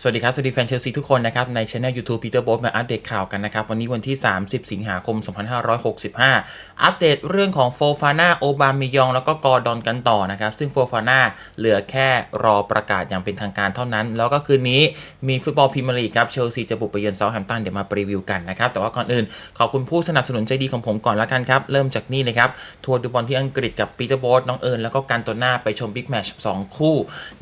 สวัสดีครับ สวัสดีแฟนเชลซีทุกคนนะครับ ในช anel YouTube Peter b o มาอัปเดตข่าวกันนะครับ วันนี้วันที่ 30 สิงหาคม 2565 อัปเดตเรื่องของโฟฟาน่าโอบามิยอง แล้วก็กอร์ดอนกันต่อนะครับ ซึ่งโฟฟาน่าเหลือแค่รอประกาศอย่างเป็นทางการเท่านั้น แล้วก็คืนนี้มีฟุตบอลพรีเมียร์ลีกครับเชลซีจะบุกไปเยือนเซาท์แฮมป์ตันเดี๋ยวมารีวิวกันนะครับ แต่ว่าก่อนอื่นขอบคุณผู้สนับสนุนใจดีของผมก่อนละกันครับเริ่มจากนี่เลยครับทัวร์ดูบอลที่อังกฤษกับปีเตอร์โบสน้องเอิญแล้วก็การตัวหน้าไปชมบิ๊กแมตช์2คู่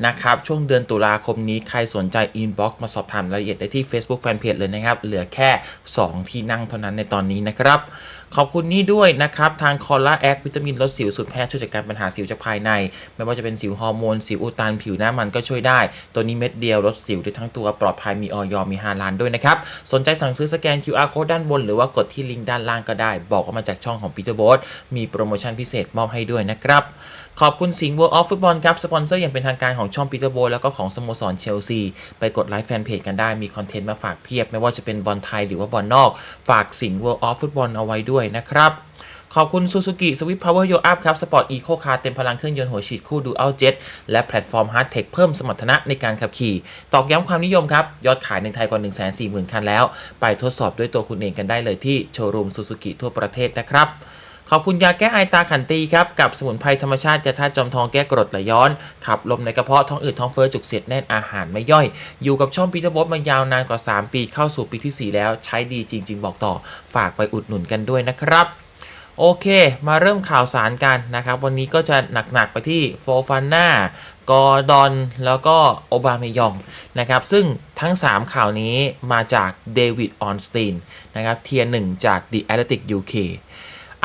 นะครับช่วงเดือนตุลาคมนี้ใครสนใจอินบ็อกซ์มาสอบถามรายละเอียดได้ที่ Facebook Fanpage เลยนะครับ เหลือแค่ 2 ที่นั่งเท่านั้นในตอนนี้นะครับ ขอบคุณนี่ด้วยนะครับ ทางคอลลาแอควิตามินลดสิวสุดแพทย์ช่วยจัดการปัญหาสิวจากภายใน ไม่ว่าจะเป็นสิวฮอร์โมน สิวอุดตันผิวหน้ามันก็ช่วยได้ ตัวนี้เม็ดเดียวลดสิวได้ทั้งตัวปลอดภัยมีออยมีฮาลานด้วยนะครับ สนใจสั่งซื้อสแกน QR code ด้านบน หรือว่ากดที่ลิงก์ด้านล่างก็ได้ บอกว่ามาจากช่องของ Peter b o s มีโปรโมชั่นพิเศษมอบให้ด้วยนะครับ ขอบคุณสิงห์ World of Football ครับ สปอนเซอร์อย่างเป็นทางการของช่อง Peter b o s แล้วก็ของสโมสรเชลซี ไปกดไลค์แฟนเพจกันได้มีคอนเทนต์มาฝากเพียบ ไม่ว่าจะเป็นบอลไทยหรือว่าบอลนอก ฝากสิงห์ World of Football เอาไว้ด้วยนะครับขอบคุณ Suzuki Swift Power Yo Up ครับ สปอร์ตอีโคคาร์เต็มพลังเครื่องยนต์หัวฉีดคู่ Dual Jet และแพลตฟอร์ม Hard Tech เพิ่มสมรรถนะในการขับขี่ ตอกย้ำความนิยมครับ ยอดขายในไทยกว่า 140,000 คันแล้ว ไปทดสอบด้วยตัวคุณเองกันได้เลยที่โชว์รูม Suzuki ทั่วประเทศนะครับ ขอบคุณยาแก้ไอตาขันตีครับ กับสมุนไพรธรรมชาติยาธาตุจอมทองแก้กรดไหลย้อน ขับลมในกระเพาะท้องอืดท้องเฟ้อจุกเสียดแน่นอาหารไม่ย่อย อยู่กับช่องพีทบดมายาวนานกว่า 3 ปีเข้าสู่ปีที่ 4 แล้วใช้ดีจริง ๆ บอกต่อ ฝากไปอุดหนุนกันด้วยนะครับโอเค มาเริ่มข่าวสารกันนะครับ วันนี้ก็จะหนัก ๆ ไปที่โฟฟาน่ากอร์ดอน แล้วก็โอบาเมยองนะครับ ซึ่งทั้ง 3 ข่าวนี้มาจากเดวิดออนสตีนนะครับ เทียร์หนึ่งจาก The Athletic UK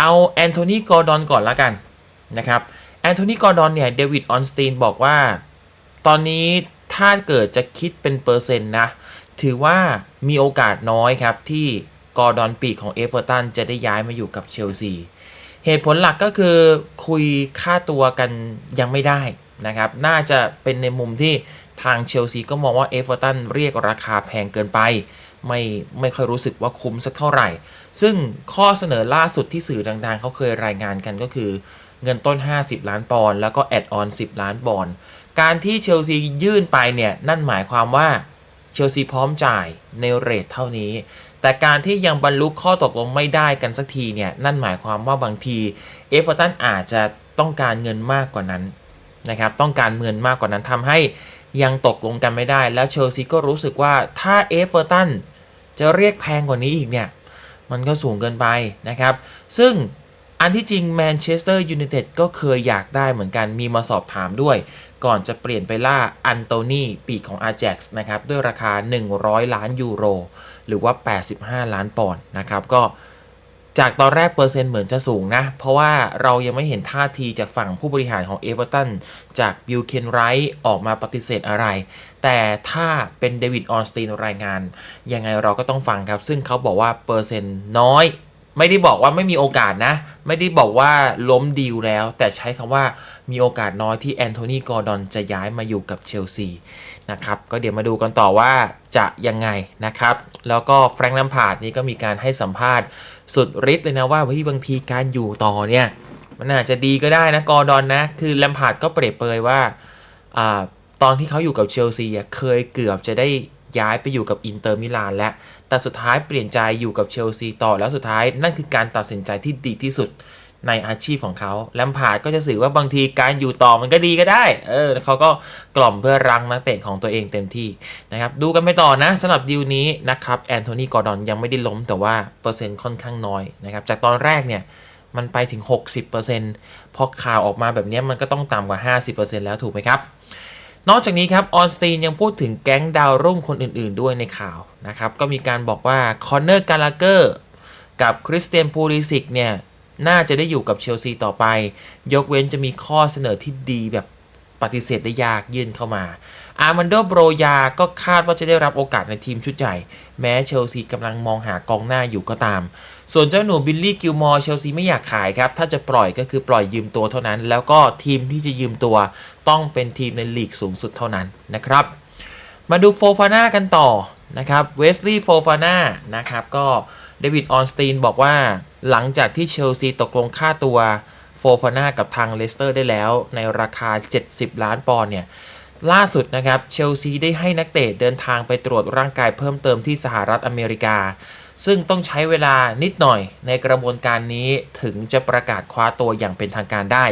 เอาแอนโทนีกอร์ดอนก่อนละกันนะครับแอนโทนีกอร์ดอนเนี่ยเดวิดออนสตีนบอกว่า ตอนนี้ถ้าเกิดจะคิดเป็นเปอร์เซ็นต์นะ ถือว่ามีโอกาสน้อยครับ ที่กอร์ดอนปีกของเอเวอร์ตันจะได้ย้ายมาอยู่กับเชลซีเหตุผลหลักก็คือคุยค่าตัวกันยังไม่ได้นะครับ น่าจะเป็นในมุมที่ทางเชลซีก็มองว่าเอเวอร์ตันเรียกราคาแพงเกินไป ไม่ไม่ค่อยรู้สึกว่าคุ้มสักเท่าไหร่ ซึ่งข้อเสนอล่าสุดที่สื่อดังๆ เขาเคยรายงานกันก็คือ เงินต้น 50 ล้านปอนด์แล้วก็แอดออน 10 ล้านปอนด์การที่เชลซียื่นไปเนี่ยนั่นหมายความว่าเชลซีพร้อมจ่ายในเรทเท่านี้ แต่การที่ยังบรรลุข้อตกลงไม่ได้กันสักทีเนี่ยนั่นหมายความว่าบางทีเอฟเวอร์ตันอาจจะต้องการเงินมากกว่านั้นนะครับต้องการเงินมากกว่านั้นทำให้ยังตกลงกันไม่ได้ แล้วเชลซีก็รู้สึกว่าถ้าเอฟเวอร์ตันจะเรียกแพงกว่านี้อีกเนี่ย มันก็สูงเกินไปนะครับ ซึ่งอันที่จริงแมนเชสเตอร์ยูไนเต็ดก็เคยอยากได้เหมือนกันมีมาสอบถามด้วย ก่อนจะเปลี่ยนไปล่าอันโตนีปีกของอา j a x นะครับ ด้วยราคา 100 ล้านยูโร หรือว่า 85 ล้านปอนด์นะครับ ก็ จากตอนแรกเปอร์เซ็นต์เหมือนจะสูงนะ เพราะว่าเรายังไม่เห็นท่าทีจากฝั่งผู้บริหารของเอเวอร์ตันจากบิลเคนไรท์ออกมาปฏิเสธอะไร แต่ถ้าเป็นเดวิดออนสตีนรายงาน ยังไงเราก็ต้องฟังครับ ซึ่งเขาบอกว่าเปอร์เซ็นต์น้อย ไม่ได้บอกว่าไม่มีโอกาสนะ ไม่ได้บอกว่าล้มดีลแล้ว แต่ใช้คำว่ามีโอกาสน้อยที่แอนโทนีกอร์ดอนจะย้ายมาอยู่กับเชลซีนะครับ ก็เดี๋ยวมาดูกันต่อว่าจะยังไงนะครับ แล้วก็แฟรงค์ลัมพาร์ดนี่ก็มีการให้สัมภาษณ์สุดฤทธิ์เลยนะว่าเฮ้ยบางทีการอยู่ต่อเนี่ย มันอาจจะดีก็ได้นะกอร์ดอนนะ คือแลมพาร์ดก็เปรียบเปยว่าอตอนที่เขาอยู่กับเชลซีเคยเกือบจะได้ ย้ายไปอยู่กับอินเตอร์มิลานแล้วแต่สุดท้ายเปลี่ยนใจอยู่กับเชลซีต่อแล้วสุดท้ายนั่นคือการตัดสินใจที่ดีที่สุดในอาชีพของเขาแลมพาร์ดก็จะสื่อว่าบางทีการอยู่ต่อมันก็ดีก็ได้ เออเขาก็กล่อมเพื่อรังนักเตะของตัวเองเต็มที่นะครับ ดูกันไปต่อนะสำหรับดีลนี้นะครับแอนโทนีกอร์ดอนยังไม่ได้ล้มแต่ว่าเปอร์เซ็นต์ค่อนข้างน้อยนะครับ จากตอนแรกเนี่ยมันไปถึง 60%พอข่าวออกมาแบบนี้มันก็ต้องต่ำกว่า 50%แล้วถูกไหมครับ นอกจากนี้ครับออนสตีนยังพูดถึงแก๊งดาวรุ่งคนอื่นๆด้วยในข่าวนะครับก็มีการบอกว่าคอนเนอร์กาลาเกอร์กับคริสเตียนปูริสิกเนี่ยน่าจะได้อยู่กับเชลซีต่อไป ยกเว้นจะมีข้อเสนอที่ดีแบบปฏิเสธได้ยากยื่นเข้ามา อาร์มันโดโบรยาก็คาดว่าจะได้รับโอกาสในทีมชุดใหญ่แม้เชลซีกำลังมองหากองหน้าอยู่ก็ตาม ส่วนเจ้าหนูบิลลี่กิลมอร์เชลซีไม่อยากขายครับ ถ้าจะปล่อยก็คือปล่อยยืมตัวเท่านั้น แล้วก็ทีมที่จะยืมตัวต้องเป็นทีมในลีกสูงสุดเท่านั้นนะครับ มาดูโฟฟาน่ากันต่อนะครับเวสลีย์โฟฟาน่านะครับก็เดวิดออนสตีนบอกว่าหลังจากที่เชลซีตกลงค่าตัวโฟฟาน่ากับทางเลสเตอร์ได้แล้ว ในราคา 70 ล้านปอนด์เนี่ย ล่าสุดนะครับเชลซีได้ให้นักเตะเดินทางไปตรวจร่างกายเพิ่มเติมที่สหรัฐอเมริกา ซึ่งต้องใช้เวลานิดหน่อยในกระบวนการนี้ถึงจะประกาศคว้าตัวอย่างเป็นทางการได้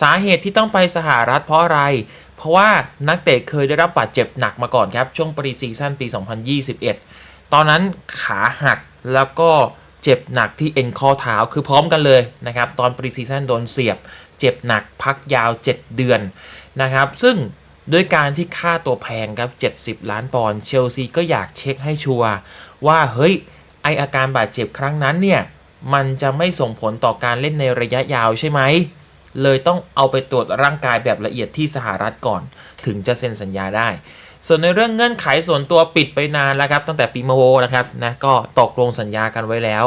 สาเหตุที่ต้องไปสหรัฐเพราะอะไร เพราะว่านักเตะเคยได้รับบาดเจ็บหนักมาก่อนครับ ช่วงปรีซีซั่นปี 2021 ตอนนั้นขาหักแล้วก็เจ็บหนักที่เอ็นข้อเท้าคือพร้อมกันเลยนะครับ ตอนปรีซีซั่นโดนเสียบ เจ็บหนักพักยาว 7 เดือนนะครับ ซึ่ง ด้วยการที่ค่าตัวแพงครับ 70 ล้านปอนด์เชลซีก็อยากเช็คให้ชัวร์ว่าเฮ้ยไออาการบาดเจ็บครั้งนั้นเนี่ยมันจะไม่ส่งผลต่อการเล่นในระยะยาวใช่ไหม เลยต้องเอาไปตรวจร่างกายแบบละเอียดที่สหรัฐก่อน ถึงจะเซ็นสัญญาได้ ส่วนในเรื่องเงื่อนไขส่วนตัวปิดไปนานแล้วครับ ตั้งแต่ปีมะโวนะครับนะก็ตกลงสัญญากันไว้แล้ว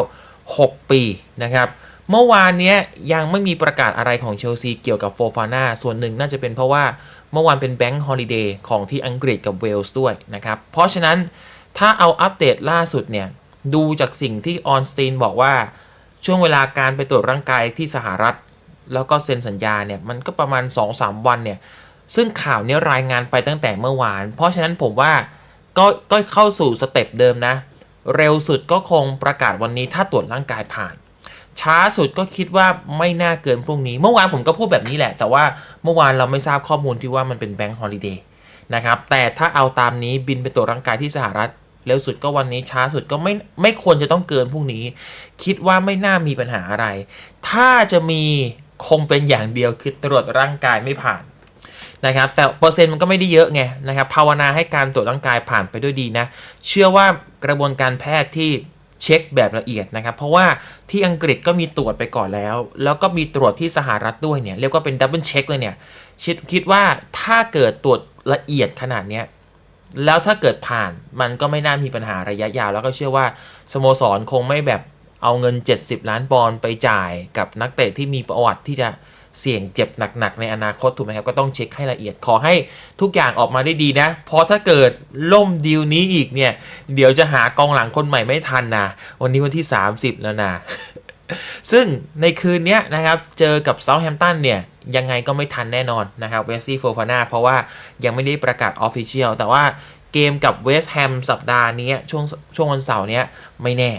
6 ปีนะครับเมื่อวานนี้ยังไม่มีประกาศอะไรของเชลซีเกี่ยวกับโฟฟาน่าส่วนหนึ่งน่าจะเป็นเพราะว่า เมื่อวานเป็นแบงค์ฮอลิเดย์ของที่อังกฤษกับเวลส์ด้วยนะครับ เพราะฉะนั้นถ้าเอาอัปเดตล่าสุดเนี่ย ดูจากสิ่งที่ออนสตีนบอกว่าช่วงเวลาการไปตรวจร่างกายที่สหรัฐ แล้วก็เซ็นสัญญาเนี่ย มันก็ประมาณ 2-3 วันเนี่ย ซึ่งข่าวนี้รายงานไปตั้งแต่เมื่อวาน เพราะฉะนั้นผมว่าก็ก็เข้าสู่สเต็ปเดิมนะ เร็วสุดก็คงประกาศวันนี้ถ้าตรวจร่างกายผ่าน ช้าสุดก็คิดว่าไม่น่าเกินพรุ่งนี้ เมื่อวานผมก็พูดแบบนี้แหละ แต่ว่าเมื่อวานเราไม่ทราบข้อมูลที่ว่ามันเป็นแบงค์ฮอลิเดย์นะครับ แต่ถ้าเอาตามนี้บินไปตรวจร่างกายที่สหรัฐเร็วสุดก็วันนี้ช้าสุดก็ไม่ไม่ควรจะต้องเกินพรุ่งนี้ คิดว่าไม่น่ามีปัญหาอะไร ถ้าจะมีคงเป็นอย่างเดียวคือตรวจร่างกายไม่ผ่านนะครับ แต่เปอร์เซ็นต์มันก็ไม่ได้เยอะไงนะครับภาวนาให้การตรวจร่างกายผ่านไปด้วยดีนะ เชื่อว่ากระบวนการแพทย์ที่ เช็คแบบละเอียดนะครับ เพราะว่าที่อังกฤษก็มีตรวจไปก่อนแล้ว แล้วก็มีตรวจที่สหรัฐด้วยเนี่ย เรียกว่าเป็นดับเบิลเช็คเลยเนี่ยคิดคิดว่าถ้าเกิดตรวจละเอียดขนาดเนี้ยแล้วถ้าเกิดผ่านมันก็ไม่น่ามีปัญหาระยะยาว แล้วก็เชื่อว่าสโมสรคงไม่แบบเอาเงิน 70 ล้านปอนด์ไปจ่ายกับนักเตะที่มีประวัติที่จะ เสี่ยงเจ็บหนักๆ ในอนาคตถูกไหมครับ ก็ต้องเช็คให้ละเอียดขอให้ทุกอย่างออกมาได้ดีนะ เพราะถ้าเกิดล่มดีลนี้อีกเนี่ย เดี๋ยวจะหากองหลังคนใหม่ไม่ทันนะ วันนี้วันที่ 30 แล้วนะ ซึ่งในคืนนี้นะครับ เจอกับเซาท์แฮมป์ตันเนี่ย ยังไงก็ไม่ทันแน่นอนนะครับเวสซี่โฟฟาน่าเพราะว่ายังไม่ได้ประกาศออฟฟิเชียลแต่ว่าเกมกับเวสต์แฮมสัปดาห์นี้ช่วงช่วงวันเสาร์นี้ไม่แน่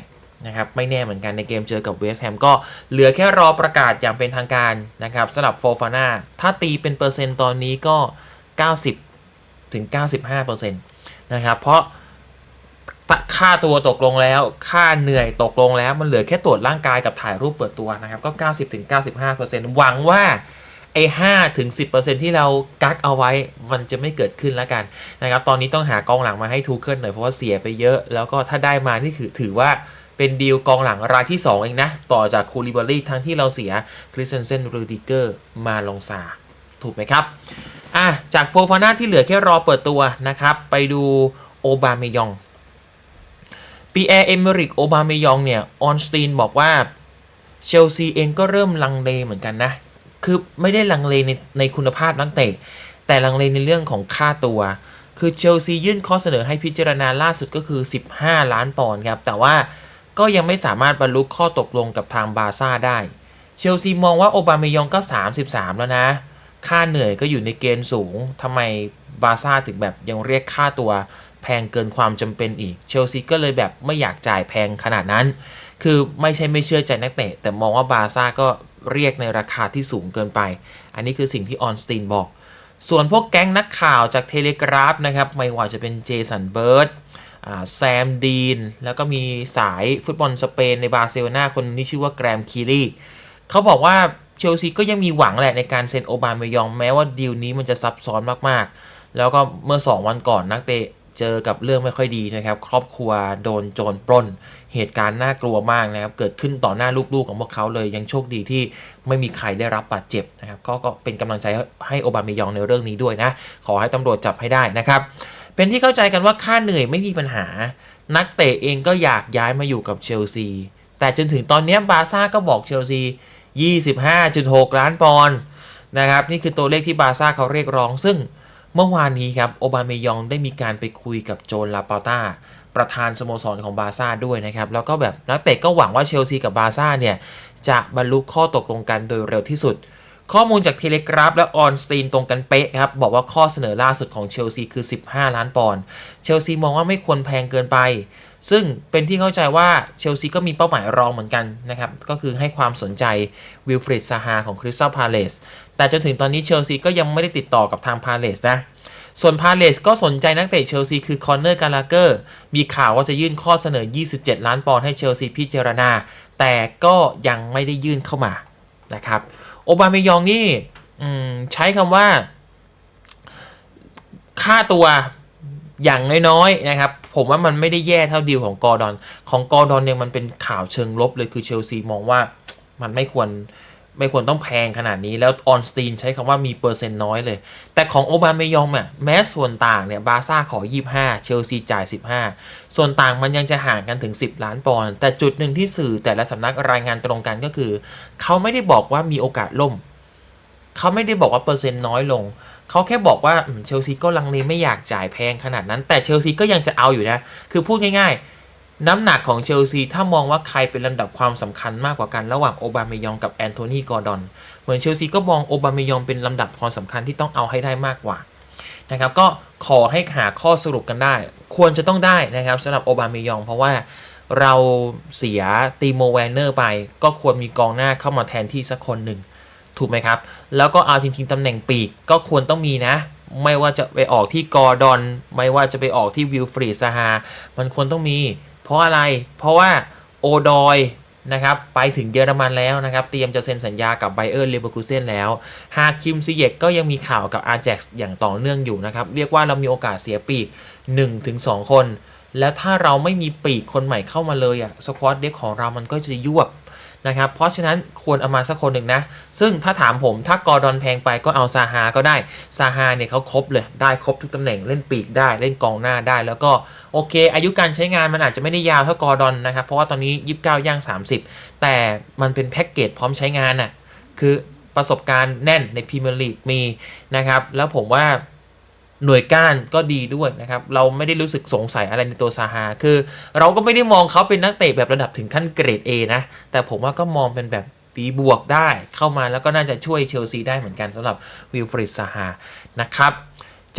นะครับไม่แน่เหมือนกันในเกมเจอกับเวสต์แฮมก็เหลือแค่รอประกาศอย่างเป็นทางการนะครับสำหรับโฟฟาน่าถ้าตีเป็นเปอร์เซ็นต์ตอนนี้ก็ 90 ถึง 95%นะครับเพราะค่าตัวตกลงแล้ว ค่าเหนื่อยตกลงแล้วมันเหลือแค่ตรวจร่างกายกับถ่ายรูปเปิดตัวนะครับก็ 90-95%หวังว่าไอ้5ถึง10%ที่เรากักเอาไว้มันจะไม่เกิดขึ้นแล้วกันนะครับ ตอนนี้ต้องหากองหลังมาให้ทูเคิลหน่อยเพราะว่าเสียไปเยอะ แล้วก็ถ้าได้มานี่คือถือว่า เป็นดีลกองหลังรายที่ 2 เองนะ ต่อจากคูลิบารีทั้งที่เราเสียคริสเซนเซนรูดิเกอร์มาลงซาถูกไหมครับอะจากโฟฟาน่าที่เหลือแค่รอเปิดตัวนะครับ ไปดูโอบาเมยองปีแอร์เอเมริกโอบาเมยองเนี่ยออนสตีนบอกว่าเชลซีเองก็เริ่มลังเลเหมือนกันนะ คือไม่ได้ลังเลในในคุณภาพนักเตะ แต่ลังเลในเรื่องของค่าตัว คือเชลซียื่นข้อเสนอให้พิจารณาล่าสุดก็คือ 15 ล้านปอนด์ครับ แต่ว่า ก็ยังไม่สามารถบรรลุข้อตกลงกับทางบาซ่าได้ เชลซีมองว่าโอบาเมยองก็ 33 แล้วนะ ค่าเหนื่อยก็อยู่ในเกณฑ์สูงทำไมบาซ่าถึงแบบยังเรียกค่าตัวแพงเกินความจำเป็นอีก เชลซีก็เลยแบบไม่อยากจ่ายแพงขนาดนั้น คือไม่ใช่ไม่เชื่อใจนักเตะ แต่มองว่าบาซ่าก็เรียกในราคาที่สูงเกินไป อันนี้คือสิ่งที่ออนสตีนบอก ส่วนพวกแก๊งนักข่าวจากเทเลกราฟนะครับ ไม่ว่าจะเป็นเจสันเบิร์ด แซมดีน แล้วก็มีสายฟุตบอลสเปนในบาร์เซโลนาคนนี้ชื่อว่าแกรมคีรีเขาบอกว่าเชลซีก็ยังมีหวังแหละในการเซ็นโอบาเมยองแม้ว่าดีลนี้มันจะซับซ้อนมากๆ แล้วก็เมื่อ 2 วันก่อนนักเตะเจอกับเรื่องไม่ค่อยดีนะครับ ครอบครัวโดนโจรปล้น เหตุการณ์น่ากลัวมากนะครับ เกิดขึ้นต่อหน้าลูกๆของพวกเขาเลย ยังโชคดีที่ไม่มีใครได้รับบาดเจ็บนะครับกก็เป็นกำลังใจให้โอบาเมยองในเรื่องนี้ด้วยนะ ขอให้ตำรวจจับให้ได้นะครับ เป็นที่เข้าใจกันว่าค่าเหนื่อยไม่มีปัญหา นักเตะเองก็อยากย้ายมาอยู่กับเชลซี แต่จนถึงตอนนี้บาซ่าก็บอกเชลซี 25.6 ล้านปอนด์นะครับ นี่คือตัวเลขที่บาซ่าเขาเรียกร้อง ซึ่งเมื่อวานนี้ครับโอบาเมยองได้มีการไปคุยกับโจนลาปาต้าประธานสโมสรของบาซ่าด้วยนะครับ แล้วก็แบบนักเตะก็หวังว่าเชลซีกับบาซ่าเนี่ยจะบรรลุข้อตกลงกันโดยเร็วที่สุด ข้อมูลจากเทเลกราฟและออนสตีนตรงกันเป๊ะครับ บอกว่าข้อเสนอล่าสุดของเชลซีคือ 15 ล้านปอนด์เชลซีมองว่าไม่ควรแพงเกินไป ซึ่งเป็นที่เข้าใจว่าเชลซีก็มีเป้าหมายรองเหมือนกันนะครับ ก็คือให้ความสนใจวิลฟริดซาฮาของคริสตัลพาเลสแต่จนถึงตอนนี้เชลซีก็ยังไม่ได้ติดต่อกับทางพาเลสนะส่วนพาเลสก็สนใจนักเตะเชลซีคือคอนเนอร์กาลาเกอร์ มีข่าวว่าจะยื่นข้อเสนอ 27 ล้านปอนด์ให้เชลซีพิจารณา แต่ก็ยังไม่ได้ยื่นเข้ามานะครับ โอบาเมยองนี่ใช้คำว่า ค่าตัวอย่างน้อยๆนะครับ ผมว่ามันไม่ได้แย่เท่าดีลของกอร์ดอน ของกอร์ดอนเนี่ยมันเป็นข่าวเชิงลบเลยคือเชลซีมองว่ามันไม่ควร ไม่ควรต้องแพงขนาดนี้แล้วออนสตีนใช้คำว่ามีเปอร์เซ็นต์น้อยเลย แต่ของโอบาเมยองอะแม้ส่วนต่างเนี่ยบาซ่าขอ 25 เชลซีจ่าย 15 ส่วนต่างมันยังจะห่างกันถึง 10 ล้านปอนด์แต่จุดหนึ่งที่สื่อแต่ละสำนักรายงานตรงกันก็คือ เขาไม่ได้บอกว่ามีโอกาสล่ม เขาไม่ได้บอกว่าเปอร์เซ็นต์น้อยลง เขาแค่บอกว่าเชลซีก็ลังเลไม่อยากจ่ายแพงขนาดนั้น แต่เชลซีก็ยังจะเอาอยู่นะคือพูดง่ายๆ น้ำหนักของเชลซีถ้ามองว่าใครเป็นลำดับความสำคัญมากกว่ากันระหว่างโอบามยองกับแอนโทนีกอร์ดอน เหมือนเชลซีก็มองโอบามยองเป็นลำดับความสำคัญที่ต้องเอาให้ได้มากกว่านะครับก็ขอให้หาข้อสรุปกันได้ ควรจะต้องได้นะครับสำหรับโอบามยอง เพราะว่าเราเสียตีโมแวนเนอร์ไป ก็ควรมีกองหน้าเข้ามาแทนที่สักคนหนึ่งถูกไหมครับ แล้วก็เอาจริงๆตำแหน่งปีกก็ควรต้องมีนะ ไม่ว่าจะไปออกที่กอร์ดอน ไม่ว่าจะไปออกที่วิลฟรีซาฮา มันควรต้องมี เพราะอะไร เพราะว่าโอดอยนะครับไปถึงเยอรมันแล้วนะครับ เตรียมจะเซ็นสัญญากับไบเออร์เลเวอร์คูเซนแล้ว หากคิมซิเยกก็ยังมีข่าวกับอาแจ็กซ์อย่างต่อเนื่องอยู่นะครับ เรียกว่าเรามีโอกาสเสียปีก 1-2 คน และถ้าเราไม่มีปีกคนใหม่เข้ามาเลยอะสควอตเด็กของเรามันก็จะยวบ นะครับ เพราะฉะนั้นควรเอามาสักคนหนึ่งนะ ซึ่งถ้าถามผมถ้ากอร์ดอนแพงไปก็เอาซาฮาก็ได้ ซาฮาเนี่ยเขาครบเลย ได้ครบทุกตำแหน่งเล่นปีกได้เล่นกองหน้าได้ แล้วก็โอเค อายุการใช้งานมันอาจจะไม่ได้ยาวเท่ากอร์ดอนนะครับ เพราะว่าตอนนี้ 29 ย่าง 30 แต่มันเป็นแพ็กเกจพร้อมใช้งานน่ะคือประสบการณ์แน่นในพรีเมียร์ลีกมีนะครับแล้วผมว่า หน่วยก้านก็ดีด้วยนะครับ เราไม่ได้รู้สึกสงสัยอะไรในตัวซาฮา คือ เราก็ไม่ได้มองเขาเป็นนักเตะแบบระดับถึงขั้นเกรด A นะ แต่ผมว่าก็มองเป็นแบบปีบวกได้เข้ามาแล้วก็น่าจะช่วยเชลซีได้เหมือนกันสำหรับวิลฟริดซาฮา นะครับ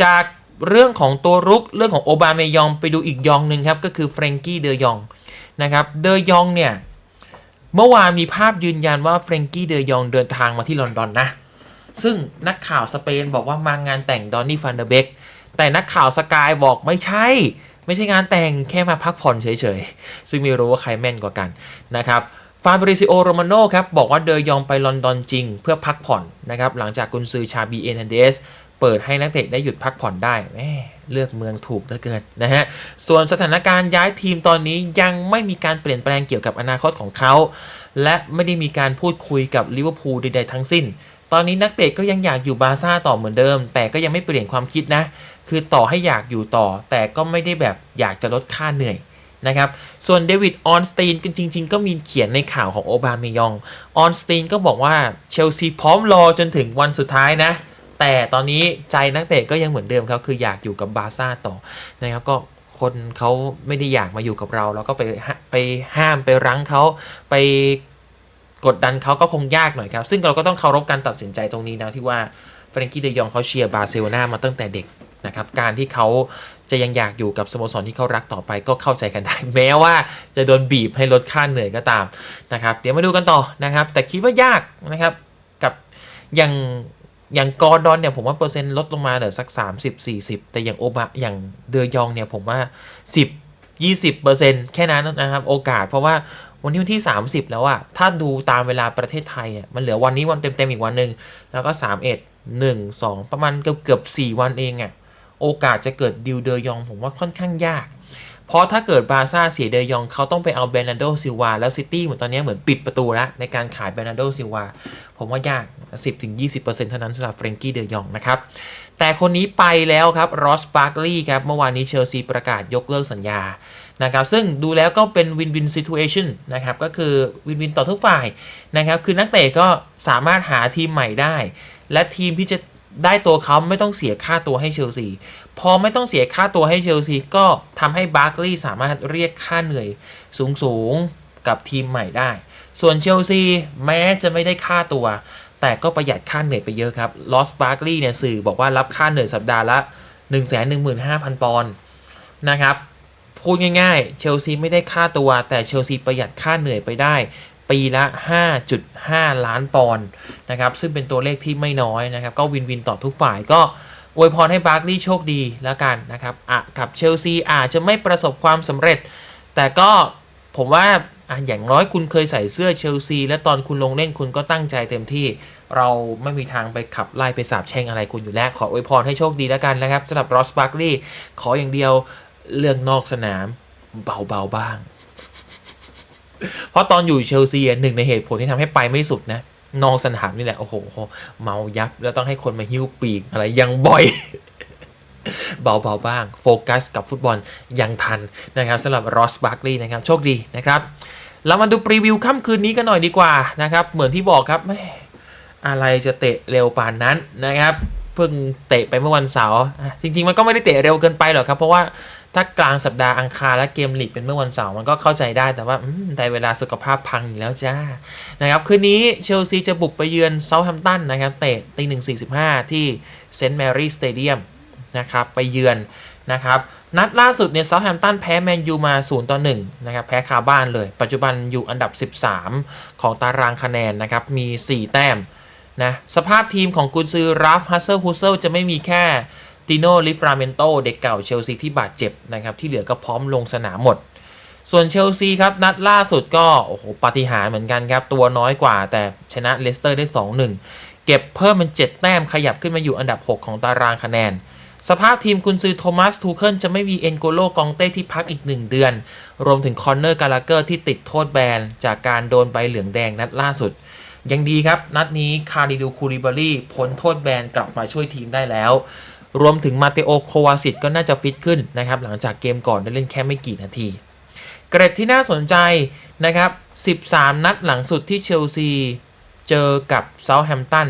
จากเรื่องของตัวรุกเรื่องของโอบาเมยองไปดูอีกยองหนึ่งครับ ก็คือเฟรงกี้เดยองนะครับเดยองเนี่ยเมื่อวานมีภาพยืนยันว่าเฟรงกี้เดยองเดินทางมาที่ลอนดอนนะ ซึ่งนักข่าวสเปนบอกว่ามางานแต่งดอนนี่ฟันเดเบกแต่นักข่าวสกายบอกไม่ใช่ ไม่ใช่งานแต่งแค่มาพักผ่อนเฉยๆ ซึ่งไม่รู้ว่าใครแม่นกว่ากันนะครับฟาบริซิโอโรมาโนครับ บอกว่าเดยองไปลอนดอนจริง เพื่อพักผ่อนนะครับ หลังจากกุนซือชาบีเอเนเดสเปิดให้นักเตะได้หยุดพักผ่อนได้แมเลือกเมืองถูกเหลือเกินนะฮะ ส่วนสถานการณ์ย้ายทีมตอนนี้ยังไม่มีการเปลี่ยนแปลงเกี่ยวกับอนาคตของเขา และไม่ได้มีการพูดคุยกับลิเวอร์พูลใดๆทั้งสิ้น ตอนนี้นักเตะก็ยังอยากอยู่บาซ่าต่อเหมือนเดิม แต่ก็ยังไม่เปลี่ยนความคิดนะ คือต่อให้อยากอยู่ต่อ แต่ก็ไม่ได้แบบอยากจะลดค่าเหนื่อยนะครับ ส่วนเดวิดออนสตีนจริง ๆ ก็มีเขียนในข่าวของโอบาเมยอง ออนสตีนก็บอกว่าเชลซีพร้อมรอจนถึงวันสุดท้ายนะ แต่ตอนนี้ใจนักเตะก็ยังเหมือนเดิมครับ คืออยากอยู่กับบาซ่าต่อนะครับก็คนเขาไม่ได้อยากมาอยู่กับเรา แล้วก็ไปไปห้ามไปรั้งเขาไป กดดันเขาก็คงยากหน่อยครับ ซึ่งเราก็ต้องเคารพการตัดสินใจตรงนี้นะที่ว่าเฟรนกี้เดยองเขาเชียร์บาร์เซโลนามาตั้งแต่เด็กนะครับการที่เขาจะยังอยากอยู่กับสโมสรที่เขารักต่อไปก็เข้าใจกันได้ แม้ว่าจะโดนบีบให้ลดค่าเหนื่อยก็ตามนะครับเดี๋ยวมาดูกันต่อนะครับ แต่คิดว่ายากนะครับกับอย่างอย่างกอร์ดอนเนี่ยผมว่าเปอร์เซ็นต์ลดลงมาเหลือสัก 30-40 แต่อย่างโอบะอย่างเดยองเนี่ยผมว่า 10 20แค่นั้นนะครับ โอกาสเพราะว่าวันนี้วันที่ 30 แล้วอะถ้าดูตามเวลาประเทศไทยอะมันเหลือวันนี้วันเต็มๆอีกวันหนึ่งแล้วก็ 31 1 2 ประมาณเกือบเกือบ4วันเองอะโอกาสจะเกิดดิวเดยองผมว่าค่อนข้างยาก เพราะถ้าเกิดบาซ่าเสียเดยองเขาต้องไปเอาเบรนาโดซิวาแล้วซิตี้เหมือนตอนนี้เหมือนปิดประตูแล้วในการขายเบรนาโดซิวาผมว่ายาก 10-20%เท่านั้นสำหรับเฟรนกี้เดยองนะครับ แต่คนนี้ไปแล้วครับรอสปาร์กลีย์ครับ เมื่อวานนี้เชลซีประกาศยกเลิกสัญญานะครับซึ่งดูแล้วก็เป็นวินวินซิทูเอชันนะครับก็คือวินวินต่อทุกฝ่ายนะครับคือนักเตะก็สามารถหาทีมใหม่ได้ และทีมที่จะได้ตัวเขาไม่ต้องเสียค่าตัวให้เชลซีพอไม่ต้องเสียค่าตัวให้เชลซีก็ทำให้บาร์กลีย์สามารถเรียกค่าเหนื่อยสูงๆกับทีมใหม่ได้ ส่วนเชลซีแม้จะไม่ได้ค่าตัวแต่ก็ประหยัดค่าเหนื่อยไปเยอะครับลอสบาร์กลีย์เนี่ยสื่อบอกว่ารับค่าเหนื่อยสัปดาห์ละ 1 1 5 0 0 0 ปอนด์นะครับพูดง่ายๆ เชลซีไม่ได้ค่าตัว แต่เชลซีประหยัดค่าเหนื่อยไปได้ ปีละ 5.5 ล้านปอนด์นะครับซึ่งเป็นตัวเลขที่ไม่น้อยนะครับ ก็วินวินต่อทุกฝ่ายก็อวยพรให้บาร์กลีย์โชคดีแล้วกันนะครับอะกับเชลซีอาจจะไม่ประสบความสำเร็จ แต่ก็ผมว่า อะอย่างน้อยคุณเคยใส่เสื้อเชลซี และตอนคุณลงเล่นคุณก็ตั้งใจเต็มที่ เราไม่มีทางไปขับไล่ไปสาบแช่งอะไรคุณอยู่แล้ว ขออวยพรให้โชคดีแล้วกันนะครับสำหรับรอสบาร์กลีย์ขออย่างเดียวเรื่องนอกสนามเบาๆบ้าง เพราะตอนอยู่เชลซีหนึ่งในเหตุผลที่ทำให้ไปไม่สุดนะนอกสนามนี่แหละโอ้โห เมายับแล้วต้องให้คนมาหิ้วปีกอะไรยังบ่อย เบาๆบ้าง โฟกัสกับฟุตบอลยังทันนะครับสำหรับรอสบาร์กลีย์นะครับ โชคดีนะครับเรามาดูพรีวิวค่ำคืนนี้กันหน่อยดีกว่านะครับ เหมือนที่บอกครับแม่อะไรจะเตะเร็วป่านนั้นนะครับเพิ่งเตะไปเมื่อวันเสาร์จริง ๆ มันก็ไม่ได้เตะเร็วเกินไปหรอกครับ เพราะว่าถ้ากลางสัปดาห์อังคารและเกมลีกเป็นเมื่อวันเสาร์มันก็เข้าใจได้แต่ว่าได้เวลาสุขภาพพังอยู่แล้วจ้านะครับคืนนี้เชลซีจะบุกไปเยือนเซาท์แฮมป์ตันนะครับ เตะตีหนึ่งสี่สิบห้าที่เซนต์แมรี่สเตเดียม นะครับไปเยือนนะครับนัดล่าสุดเนี่ยเซาท์แฮมป์ตันแพ้แมนยูมา0ต่อ1นะครับแพ้คาบ้านเลย ปัจจุบันอยู่อันดับ 13 ของตารางคะแนนนะครับมี 4 แต้มนะสภาพทีมของกุนซือราฟฮัสเซอร์ฮุสเซลจะไม่มีแค่ติโนลิฟราเมนโตเด็กเก่าเชลซีที่บาดเจ็บนะครับที่เหลือก็พร้อมลงสนามหมด ส่วนเชลซีครับนัดล่าสุดก็โอ้โหปาฏิหาริย์เหมือนกันครับ ตัวน้อยกว่าแต่ชนะเลสเตอร์ได้ 2-1 เก็บเพิ่มเป็น 7 แต้มขยับขึ้นมาอยู่อันดับ 6 ของตารางคะแนน สภาพทีมกุนซือโทมัสทูเคิลจะไม่มีเอ็นโกโลกองเต้ที่พักอีก 1 เดือน รวมถึงคอนเนอร์กาลาเกอร์ที่ติดโทษแบน จากการโดนใบเหลืองแดงนัดล่าสุด ยังดีครับ นัดนี้คาริดูคูริบารีพ้นโทษแบนกลับมาช่วยทีมได้แล้ว รวมถึงมาเตโอโควาซิตก็น่าจะฟิตขึ้นนะครับหลังจากเกมก่อนได้เล่นแค่ไม่กี่นาทีเกรดที่น่าสนใจนะครับ 13 นัดหลังสุดที่เชลซีเจอกับเซาท์แฮมป์ตัน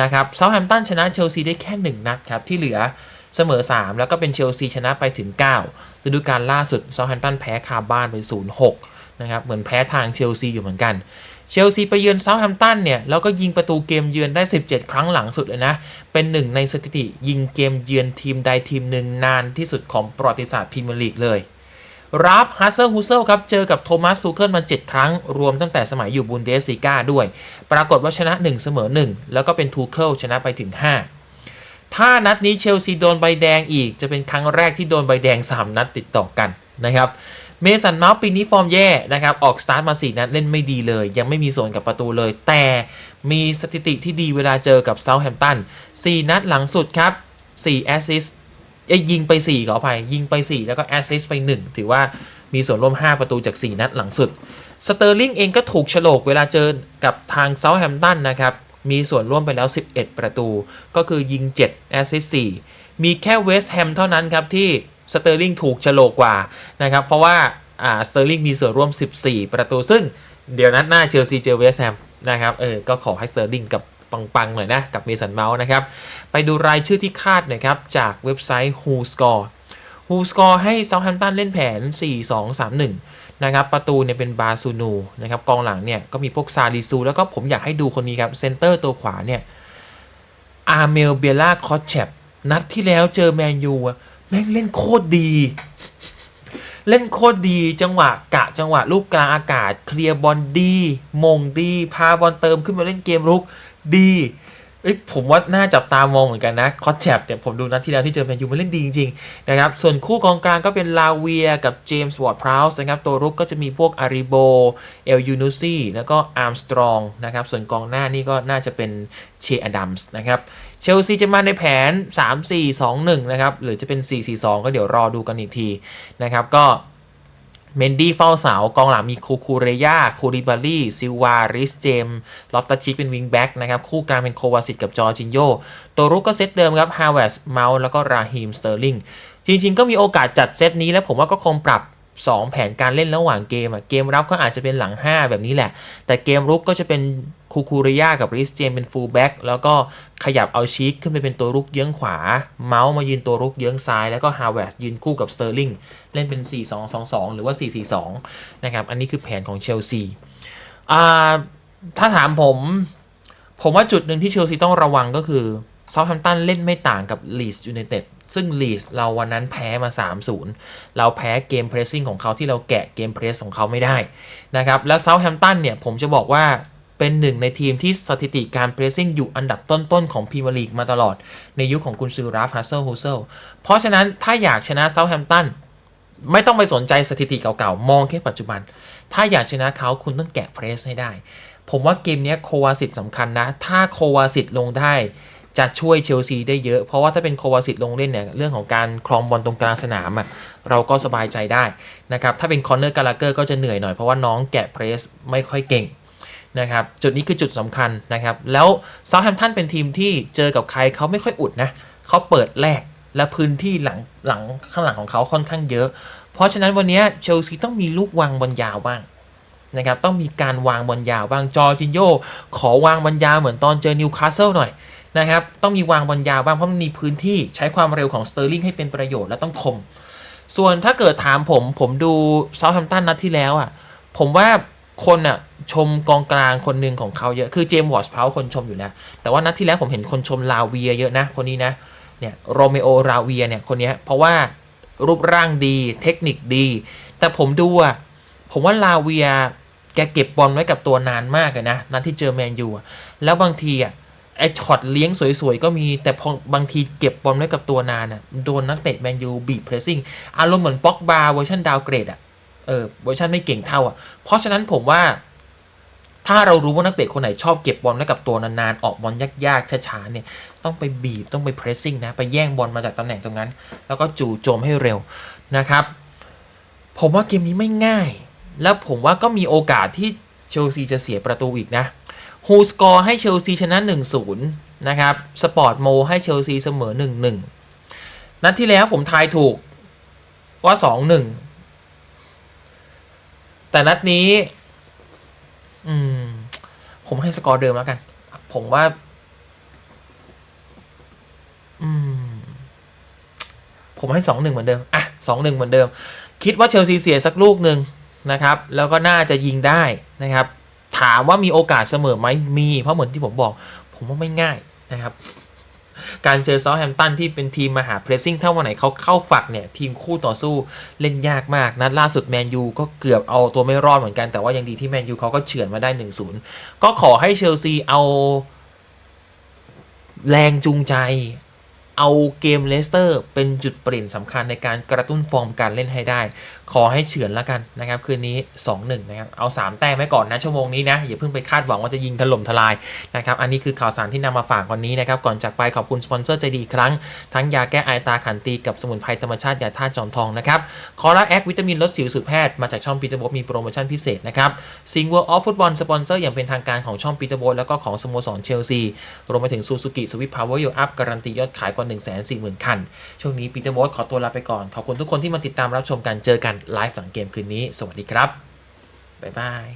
นะครับเซาท์แฮมป์ตันชนะเชลซีได้แค่ 1 นัดครับที่เหลือ เสมอ 3 แล้วก็เป็นเชลซีชนะไปถึง9ฤดูกาลล่าสุดเซาท์แฮมป์ตันแพ้คาบ้านไป 0-6 นะครับ เหมือนแพ้ทางเชลซีอยู่เหมือนกัน เชลซีไปเยือนเซาท์แฮมป์ตันเนี่ยแล้วก็ยิงประตูเกมเยือนได้ 17 ครั้งหลังสุดเลยนะ เป็นหนึ่งในสถิติยิงเกมเยือนทีมใดทีมหนึ่งนานที่สุดของประวัติศาสตร์พรีเมียร์ลีกเลยราฟฮัสเซอร์ฮุเซลครับเจอกับโทมัสซูเคิลมา7ครั้ง รวมตั้งแต่สมัยอยู่บุนเดสซีกาด้วย ปรากฏว่าชนะ 1 เสมอ 1 แล้วก็เป็นทูเคิลชนะไปถึง 5 ถ้านัดนี้เชลซีโดนใบแดงอีก จะเป็นครั้งแรกที่โดนใบแดง 3 นัดติดต่อกันนะครับเมสันเมาส์ปีนี้ฟอร์มแย่นะครับ ออกสตาร์ทมา4นัดเล่นไม่ดีเลย ยังไม่มีส่วนกับประตูเลย แต่มีสถิติที่ดีเวลาเจอกับเซาท์แฮมป์ตัน4นัดหลังสุดครับ4แอสซิสต์เอ้ยยิงไป 4 ขออภัย ยิงไป 4 แล้วก็แอสซิสต์ไป 1 ถือว่ามีส่วนร่วม 5 ประตูจาก 4 นัดหลังสุด สเตอร์ลิงเองก็ถูกฉลกเวลาเจอกับทางเซาท์แฮมป์ตันนะครับ มีส่วนร่วมไปแล้ว 11 ประตู ก็คือยิง 7 แอสซิสต์4มีแค่เวสต์แฮมเท่านั้นครับที่สเตอร์ลิงถูกฉลกกว่านะครับ เพราะว่าอ่าสเตอร์ลิงมีส่วนร่วม 14 ประตู ซึ่งเดี๋ยวนัดหน้าเชลซีเจอเวสต์แฮมนะครับ เออ ก็ขอให้สเตอร์ลิงกับปังๆหน่อยนะ กับเมสันเมาส์นะครับ ไปดูรายชื่อที่คาดน่อยครับ จากเว็บไซต์ Who Score Who Score ให้ Southampton เล่นแผน 4-2-3-1 นะครับประตูเนี่ยเป็นบาซูนูนะครับกองหลังเนี่ยก็มีพวกซาลิซู แล้วก็ผมอยากให้ดูคนนี้ครับเซนเตอร์ตัวขวาเนี่ยอาร์เมลเบล่าคอชแชปนัดที่แล้วเจอแมนยูแม่งเล่นโคตรดี เล่นโคตรดีจังหวะกะจังหวะลูกกลางอากาศ เคลียร์บอลดี มงดี พาบอลเติมขึ้นมาเล่นเกมรุกดี เอ้ยผมว่าน่าจับตามองเหมือนกันนะคอชแชปเนี่ยผมดูนัดที่แล้วที่เจอแมนยูมันเล่นดีจริงๆนะครับส่วนคู่กองกลางก็เป็นลาเวียกับเจมส์วอร์ดพราวส์นะครับตัวรุกก็จะมีพวกอาริโบเอลยูนูซี่แล้วก็อาร์มสตรองนะครับส่วนกองหน้านี่ก็น่าจะเป็นเชอดัมส์นะครับเชลซีจะมาในแผน 3-4-2-1 นะครับหรือจะเป็น 4-4-2 ก็เดี๋ยวรอดูกันอีกทีนะครับก็ เมนดี้เฝ้าเสากองหลังมีคูคูเรยาคูริบารีซิลวาริสเจมลอฟตาชิกเป็นวิงแบ็กนะครับคู่กลางเป็นโควาสิตกับจอร์จินโยตัวรุกก็เซตเดิมครับฮาวเวสเมาส์แล้วก็ราฮีมสเตอร์ลิงจริงๆ ก็มีโอกาสจัดเซตนี้และผมว่าก็คงปรับ 2 แผนการเล่นระหว่างเกมอะเกมรับก็อาจจะเป็นหลัง 5 แบบนี้แหละ แต่เกมรุกก็จะเป็นคูคูริยากับริสเจมเป็นฟูลแบ็กแล้วก็ขยับเอาชีคขึ้นไปเป็นตัวรุกเยื้องขวา เมาส์มายืนตัวรุกเยื้องซ้าย แล้วก็ฮาวเวสยืนคู่กับสเตอร์ลิงเล่นเป็น 4-2-2-2 หรือว่า 4-4-2 นะครับ อันนี้คือแผนของเชลซีอ่าถ้าถามผม ผมว่าจุดหนึ่งที่เชลซีต้องระวังก็คือ เซาท์แฮมป์ตันเล่นไม่ต่างกับลีสยูไนเต็ดซึ่งลีสเราวันนั้นแพ้มา 3-0 เราแพ้เกมเพรสซิ่งของเขาที่เราแกะเกมเพรสของเขาไม่ได้นะครับ แล้วเซาท์แฮมป์ตันเนี่ยผมจะบอกว่าเป็นหนึ่งในทีมที่สถิติการเพรสซิ่งอยู่อันดับต้นๆของพรีเมียร์ลีกมาตลอด ในยุคขของกุนซือราฟฮัสเซลฮูเซลเพราะฉะนั้นถ้าอยากชนะเซาท์แฮมป์ตันไม่ต้องไปสนใจสถิติเก่าๆ มองแค่ปัจจุบัน ถ้าอยากชนะเขาคุณต้องแกะเพรสให้ได้ ผมว่าเกมเนี้ยโควาสิตสำคัญนะ ถ้าโควาสิตลงได้ จะช่วยเชลซีได้เยอะ เพราะว่าถ้าเป็นโควาสิตลงเล่นเนี่ยเรื่องของการครองบอลตรงกลางสนามอะเราก็สบายใจได้นะครับถ้าเป็นคอนเนอร์กาลาเกอร์ก็จะเหนื่อยหน่อยเพราะว่าน้องแกะเพรสไม่ค่อยเก่งนะครับจุดนี้คือจุดสำคัญนะครับแล้วเซาท์แฮมป์ตันเป็นทีมที่เจอกับใครเขาไม่ค่อยอุดนะเขาเปิดแรกและพื้นที่หลังหลังข้างหลังของเขาค่อนข้างเยอะ เพราะฉะนั้นวันนี้เชลซีต้องมีลูกวางบอลยาวบ้างนะครับต้องมีการวางบอลยาวบ้างจอร์จินโยขอวางบอลยาวเหมือนตอนเจอนิวคาสเซิลหน่อย นะครับ ต้องมีวางบอลยาวบ้างเพราะมันมีพื้นที่ใช้ความเร็วของสเตอร์ลิงให้เป็นประโยชน์และต้องคม ส่วนถ้าเกิดถามผมผมดูเซาท์แฮมป์ตันนัดที่แล้วอะ ผมว่าคนอะชมกองกลางคนหนึ่งของเขาเยอะ คือเจมส์วอร์สเพาคนชมอยู่นะแต่ว่านัดที่แล้วผมเห็นคนชมลาเวียเยอะนะ คนนี้นะเนี่ยโรเมโอลาเวียเนี่ยคนเนี้ยเพราะว่ารูปร่างดีเทคนิคดี แต่ผมดูอะผมว่าลาเวียแกเก็บบอลไว้กับตัวนานมากเลยนะนัดที่เจอแมนยูแล้วบางทีอะ ไอช็อตเลี้ยงสวยๆ ก็มีแต่พอบางทีเก็บบอลไว้กับตัวนานอะโดนนักเตะแมนยูบีบเพรสซิ่งอารมณ์เหมือนป็อกบาเวอร์ชันดาวเกรดอะเออเวอร์ชันไม่เก่งเท่าอะ เพราะฉะนั้นผมว่า ถ้าเรารู้ว่านักเตะคนไหนชอบเก็บบอลไว้กับตัวนานๆ ออกบอลยากๆช้าๆเนี่ยต้องไปบีบต้องไปเพรสซิ่งนะไปแย่งบอลมาจากตำแหน่งตรงนั้น แล้วก็จู่โจมให้เร็วนะครับ ผมว่าเกมนี้ไม่ง่าย แล้วผมว่าก็มีโอกาสที่เชลซีจะเสียประตูอีกนะ ฮูสกอร์ให้เชลซีชนะ 1-0 นะครับ สปอร์ตโมให้เชลซีเสมอ 1-1 นัดที่แล้วผมทายถูกว่า 2-1 แต่นัดนี้ อืม ผมให้สกอร์เดิมแล้วกัน ผมว่า อืม ผมให้ 2-1 เหมือนเดิม อะ 2-1 เหมือนเดิม คิดว่าเชลซีเสียสักลูกหนึ่งนะครับ แล้วก็น่าจะยิงได้นะครับ ถามว่ามีโอกาสเสมอไหมมี เพราะเหมือนที่ผมบอก ผมว่าไม่ง่ายนะครับ การเจอเซาแฮมตันที่เป็นทีมมหาเพรสซิ่งถ้าวันไหนเขาเข้าฝักเนี่ย ทีมคู่ต่อสู้เล่นยากมาก นัดล่าสุดแมนยูก็เกือบเอาตัวไม่รอดเหมือนกัน แต่ว่ายังดีที่แมนยูเขาก็เฉือนมาได้ 1-0 ก็ขอให้เชลซีเอาแรงจูงใจ เอาเกมเลสเตอร์เป็นจุดเปลี่ยนสำคัญในการกระตุ้นฟอร์มการเล่นให้ได้ ขอให้เฉือนแล้วกันนะครับ คืนนี้ 2-1 นะครับ เอา 3 แต้มไว้ก่อนนะ ชั่วโมงนี้นะ อย่าเพิ่งไปคาดหวังว่าจะยิงถล่มทลายนะครับ อันนี้คือข่าวสารที่นำมาฝากวันนี้นะครับ ก่อนจากไปขอบคุณสปอนเซอร์ใจดีอีกครั้ง ทั้งยาแก้ไอตาขันตีกับสมุนไพรธรรมชาติยาธาตุจอมทองนะครับคอร่าแอควิตามินลดสิวสูตรแพทย์มาจากช่องปีเตอร์โบมีโปรโมชั่นพิเศษนะครับซิงเวิร์ออฟฟุตบอลสปอนเซอร์อย่างเป็นทางการของช่องปีเตอร์โบแล้วก็ของสโมสรเชลซีรวมไปถึงซูซูกิสวิตพาวเวอร์ยูอัพการันตียอดขายกว่า140,000 คัน ช่วงนี้ปีเตอร์โบสขอตัวลาไปก่อน ขอบคุณทุกคนที่มาติดตามรับชมกัน เจอกันไลฟ์หลังเกมคืนนี้ สวัสดีครับ บ๊ายบาย